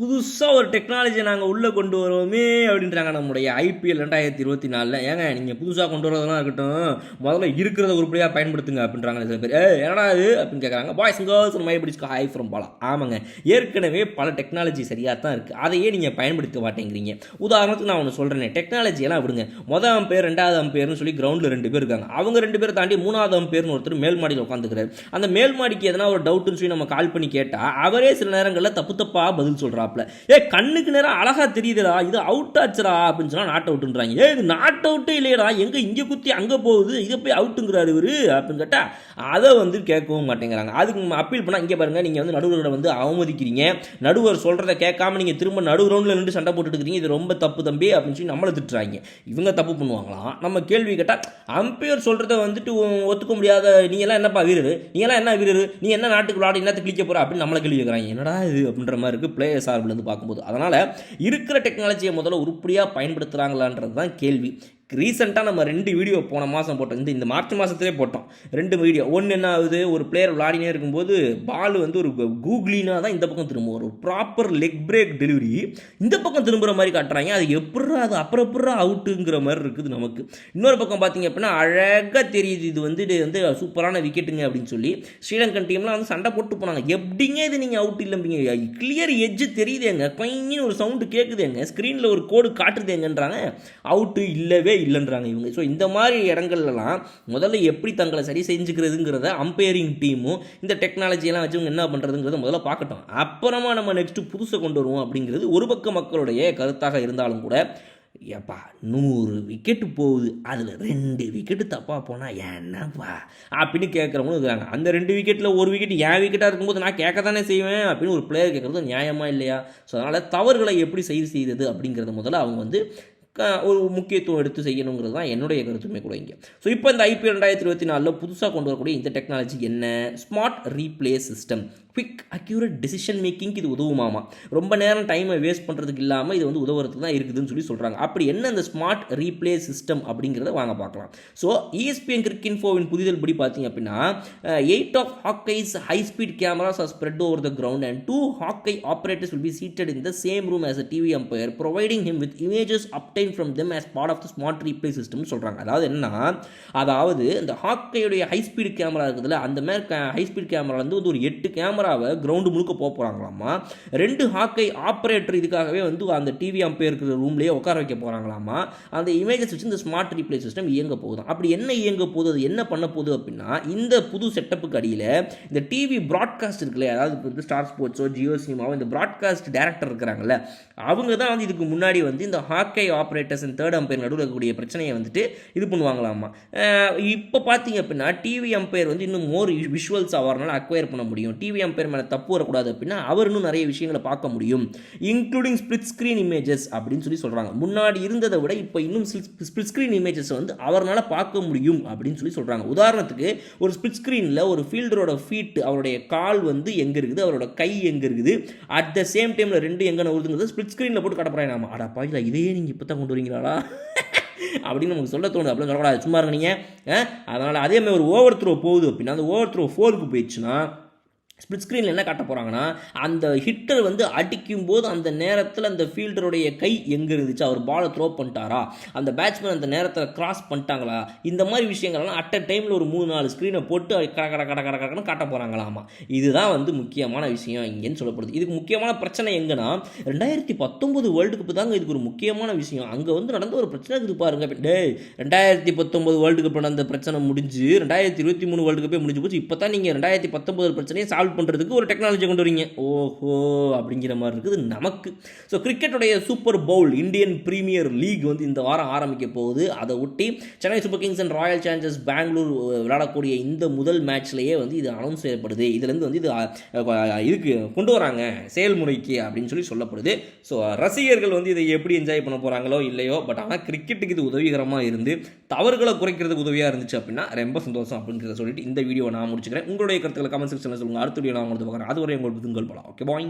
புதுசாக ஒரு டெக்னாலஜியை நாங்கள் உள்ளே கொண்டு வருவோமே அப்படின்றாங்க நம்முடைய ஐபிஎல் ரெண்டாயிரத்தி இருபத்தி நாலில். ஏங்க நீங்கள் புதுசாக கொண்டு வரதெல்லாம் இருக்கட்டும். முதல்ல இருக்கிறத உருப்படியாக பயன்படுத்துங்க அப்படின்றாங்க சில பேர். ஏ என்னடா அது அப்படின்னு கேட்குறாங்க பாய்ஸ் கேர்ள்ஸ் மை பிடிச்சி ஹை ஃப்ரம் பாலா ஆமாங்க. ஏற்கனவே பல டெக்னாலஜி சரியாக தான் இருக்குது அதையே நீங்கள் பயன்படுத்த மாட்டேங்கிறீங்க. உதாரணத்துக்கு நான் ஒன்று சொல்கிறேன் டெக்னாலஜியெல்லாம் விடுங்க. மொதல் அம்பேர் ரெண்டாவது அம்பேர்னு சொல்லி கிரவுண்டில் ரெண்டு பேர் இருக்காங்க. அவங்க ரெண்டு பேர் தாண்டி மூணாவது அம்பேர்னு ஒருத்தர் மேல் மாடியில் அந்த மேல் மாடிக்கு எதனா ஒரு டவுட்டுன்னு சொல்லி நம்ம கால் பண்ணி கேட்டால் அவரே சில நேரங்களில் தப்பு தப்பாக பதில் மாப்பிள. ஏ கண்ணுக்கு நேரம் அழகா தெரியுதுடா இது அவுட் ஆச்சுடா அப்படின்னு சொன்னால் நாட் அவுட்டுன்றாங்க ஏ இது நாட் அவுட்டே இல்லையடா எங்கே இங்கே குத்தி அங்கே போகுது இதை போய் அவுட்டுங்கிறாரு இவர் அப்படின்னு கேட்டால் அதை வந்து கேட்கவும் மாட்டேங்கிறாங்க. அதுக்கு அப்பீல் பண்ணால் இங்கே பாருங்கள் நீங்கள் வந்து நடுவர்களை வந்து அவமதிக்கிறீங்க. நடுவர் சொல்கிறத கேட்காம நீங்கள் திரும்ப நடு நின்று சண்டை போட்டுட்டு இருக்கீங்க இது ரொம்ப தப்பு தம்பி அப்படின்னு சொல்லி நம்மளை திட்டுறாங்க. இவங்க தப்பு பண்ணுவாங்களாம் நம்ம கேள்வி கேட்டால் அம்பையர் சொல்கிறத வந்துட்டு ஒத்துக்க முடியாத நீ எல்லாம் என்னப்பா வீரர்? நீ எல்லாம் என்ன வீரர்? நீ என்ன நாட்டுக்கு விளையாடி என்னத்தை கிளிக்க போகிற அப்படின்னு நம்மளை கேள்வி கேட்குறாங்க. என்னடா இது அப்படின்ற மாதிரி இருக்கு. பிளேயர் சார்பில் பார்க்கும்போது. அதனால இருக்கிற டெக்னாலஜியை முதல்ல உருப்படியாக பயன்படுத்துகிறாங்களான்றது தான் கேள்வி. ரீசெண்டாக நம்ம ரெண்டு வீடியோ போன மாதம் போட்டோம். இந்த இந்த மார்ச் மாதத்துலேயே போட்டோம். ரெண்டு வீடியோ ஒன்று என்ன ஆகுது? ஒரு பிளேயர் விளாடினே இருக்கும்போது பால் வந்து ஒரு கூகுளினா தான் இந்த பக்கம் திரும்பும். ஒரு ப்ராப்பர் லெக் பிரேக் டெலிவரி இந்த பக்கம் திரும்புகிற மாதிரி காட்டுறாங்க. அது எப்படா அது அப்புறம் எப்படா அவுட்டுங்கிற மாதிரி இருக்குது நமக்கு. இன்னொரு பக்கம் பார்த்தீங்க அப்படின்னா அழகாக தெரியுது. இது வந்து இது வந்து சூப்பரான விக்கெட்டுங்க அப்படின்னு சொல்லி ஸ்ரீலங்கன் டீம்லாம் வந்து சண்டை போட்டு போனாங்க. எப்படிங்க இது நீங்கள் அவுட் இல்லைம்பீங்க? கிளியர் எஜ்ஜு தெரியுதேங்க. கொயின்னு ஒரு சவுண்டு கேட்குதேங்க ஸ்க்ரீனில் ஒரு கோடு காட்டுதேங்கன்றாங்க. அவுட்டு இல்லவே இல்லைன்றாங்க இவங்க. ஸோ இந்த மாதிரி இடங்கள்லாம் முதல்ல எப்படி தங்களை சரி செஞ்சுக்கிறதுங்கிறத அம்பையரிங் டீமும் இந்த டெக்னாலஜியெல்லாம் வச்சு இவங்க என்ன பண்ணுறதுங்கிறத முதல்ல பார்க்கட்டும். அப்புறமா நம்ம நெக்ஸ்ட்டு புதுசை கொண்டு வருவோம் அப்படிங்கிறது ஒரு பக்க மக்களுடைய கருத்தாக இருந்தாலும் கூட ஏப்பா நூறு விக்கெட்டு போகுது. அதில் ரெண்டு விக்கெட்டு தப்பாக போனால் என்னப்பா? அப்படின்னு கேட்குறவங்களும் இருக்கிறாங்க. அந்த ரெண்டு விக்கெட்டில் ஒரு விக்கெட் என் விக்கெட்டாக இருக்கும்போது நான் கேட்க தானே செய்வேன் அப்படின்னு ஒரு பிளேயர் கேட்குறது நியாயமாக இல்லையா? ஸோ அதனால் தவறுகளை எப்படி சரி செய்தது அப்படிங்கிறத முதல்ல அவங்க வந்து ஒரு முக்கியத்துவம் எடுத்து செய்யணுங்கிறது தான் என்னுடைய கருத்துமே கூட இங்கே. ஸோ இப்போ இந்த ஐபிஎல் ரெண்டாயிரத்தி இருபத்தி நாலில் புதுசாக கொண்டு வரக்கூடிய இந்த டெக்னாலஜி என்ன? Smart replay system quick accurate decision மேக்கிங்க்கு இது உதவுமாமா? ரொம்ப நேரம் டைமை வேஸ்ட் பண்ணுறதுக்கு இல்லாமல் இது வந்து உதவுறதுக்கு தான் இருக்குதுன்னு சொல்லி சொல்கிறாங்க அப்படி என்ன அந்த ஸ்மார்ட் ரீப்ளே சிஸ்டம் அப்படிங்கிறத வாங்க பார்க்கலாம். ஸோ இஎஸ்பிஎன் கிரிக் இன்ஃபோவின் படி பார்த்தீங்க அப்படின்னா eight of Hawk-Eyes high speed cameras are spread over the ground and two Hawk-Eye operators will be seated in the same room as a TV umpire providing him with images obtained from them as part of the smart replay சிஸ்டம்னு சொல்கிறாங்க அதாவது என்னன்னா அதாவது இந்த ஹாக்கையுடைய high speed camera இருக்குதுல்ல அந்த மாதிரி high speed camera வந்து ஒரு எட்டு கேமரா கேமராவை கிரவுண்டு முழுக்க போக போகிறாங்களாமா ரெண்டு ஹாக்கை ஆப்ரேட்டர் இதுக்காகவே வந்து அந்த டிவி அம்பையர் இருக்கிற ரூம்லேயே உட்கார வைக்க போகிறாங்களாமா அந்த இமேஜஸ் வச்சு இந்த ஸ்மார்ட் ரீப்ளே சிஸ்டம் இயங்க போகுது. அப்படி என்ன இயங்க போகுது? அது என்ன பண்ண போகுது அப்படின்னா இந்த புது செட்டப்புக்கு அடியில் இந்த டிவி ப்ராட்காஸ்ட் இருக்குல்ல அதாவது இப்போ வந்து ஸ்டார் ஸ்போர்ட்ஸோ ஜியோ சினிமாவோ இந்த ப்ராட்காஸ்ட் டேரக்டர் இருக்கிறாங்கல்ல அவங்க தான் வந்து இதுக்கு முன்னாடி வந்து இந்த Hawk-Eye operators and third umpire நடுவில் இருக்கக்கூடிய பிரச்சனையை வந்துட்டு இது பண்ணுவாங்களாமா? இப்போ பார்த்தீங்க அப்படின்னா டிவி அம்பையர் வந்து இன்னும் மோர் விஷுவல்ஸ் அவரால் அக்வயர் பண்ண முடியும். டிவி அம்பையர் பேர் மேலே தப்பு வரக்கூடாது அப்படின்னா அவர் இன்னும் நிறைய விஷயங்களை பார்க்க முடியும். இன்க்ளூடிங் ஸ்பிளிட் ஸ்க்ரீன் இமேஜஸ் அப்படின்னு சொல்லி சொல்கிறாங்க முன்னாடி இருந்ததை விட இப்போ இன்னும் ஸ்பிளிட் ஸ்க்ரீன் இமேஜஸ் வந்து அவரால் பார்க்க முடியும் அப்படின்னு சொல்லி சொல்கிறாங்க உதாரணத்துக்கு ஒரு ஸ்பிளிட் ஸ்க்ரீனில் ஒரு ஃபீல்டரோட ஃபீட் அவருடைய கால் வந்து எங்கே இருக்குது அவரோட கை எங்கே இருக்குது அட் த சேம் டைமில் ரெண்டு எங்கே வருதுங்கிறது ஸ்பிளிட் ஸ்க்ரீனில் போட்டு காட்டப்படுறாங்க நாம அடா பாய்லா இதையே நீங்கள் இப்போ தான் கொண்டு வரீங்களாடா? அப்படின்னு நமக்கு சொல்ல தோணுது. அப்படின்னு சொல்லக்கூடாது. சும்மா இருங்க நீங்கள் அதனால் அதே மாதிரி ஒரு ஓவர் த்ரோ போகுது அப்படின்னா அந்த ஓவர் த்ரோ ஃபோருக்கு போயிடுச்சுன்னா ஸ்பிளிட் ஸ்க்ரீனில் என்ன காட்ட போகிறாங்கன்னா அந்த ஹிட்டர் வந்து அடிக்கும் போது அந்த நேரத்தில் அந்த ஃபீல்டருடைய கை எங்கே இருந்துச்சு? அவர் பாலை த்ரோ பண்ணிட்டாரா? அந்த பேட்ஸ்மேன் அந்த நேரத்தில் கிராஸ் பண்ணிட்டாங்களா? இந்த மாதிரி விஷயங்கள்லாம் அட் அ டைமில் ஒரு மூணு நாலு ஸ்க்ரீனை போட்டு கட கட கட கட கடன்னு காட்ட போகிறாங்களாமா இதுதான் வந்து முக்கியமான விஷயம் இங்கேன்னு சொல்லப்படுது. இதுக்கு முக்கியமான பிரச்சனை எங்கன்னா ரெண்டாயிரத்தி பத்தொம்போது வேர்ல்டு கப்பு தாங்க இதுக்கு ஒரு முக்கியமான விஷயம். அங்கே வந்து நடந்த ஒரு பிரச்சனை இருக்குது பாருங்க. டே ரெண்டாயிரத்தி பத்தொம்போது வேர்ல்டு கப் நடந்த பிரச்சனை முடிஞ்சு ரெண்டாயிரத்தி இருபத்தி மூணு வேர்ல்டு கப்பே முடிஞ்சு போச்சு. இப்போ தான் நீங்கள் ரெண்டாயிரத்தி பத்தொம்போது பிரச்சனையை சால்வ் பண்ணுறதுக்கு ஒரு டெக்னாலஜி கொண்டு வரீங்க. ஓஹோ அப்படிங்கிற மாதிரி இருக்குது நமக்கு. So கிரிக்கெட்டுடைய Super Bowl Indian Premier League வந்து இந்த வாரம் ஆரம்பிக்க போகுது. அதை ஒட்டி Chennai Super Kings and Royal Challengers Bangalore விளையாடக்கூடிய இந்த முதல் மேட்ச்லேயே வந்து இது அனௌன்ஸ் செய்யப்படுது. இதுலேருந்து வந்து இது இதுக்கு கொண்டு வராங்க. செயல்முறைக்கு அப்படின்னு சொல்லி சொல்லப்படுது. ஸோ ரசிகர்கள் வந்து இதை எப்படி என்ஜாய் பண்ண போகிறாங்களோ இல்லையோ பட் ஆனால் கிரிக்கெட்டுக்கு இது உதவிகரமாக இருந்து தவறுகளை குறைக்கிறதுக்கு உதவியாக இருந்துச்சு அப்படின்னா ரொம்ப சந்தோஷம் அப்படிங்கிறத சொல்லிட்டு இந்த வீடியோ நான் முடிச்சுக்கிறேன். உங்களுடைய கருத்துக்களை கமெண்ட் செக்ஷனில் சொல்லுங்கள் அடுத்த வீடியோ நான் உங்களுக்கு பார்க்குறேன் அதுவரை உங்களுக்கு திங்கள் போகலாம் ஓகே பாய்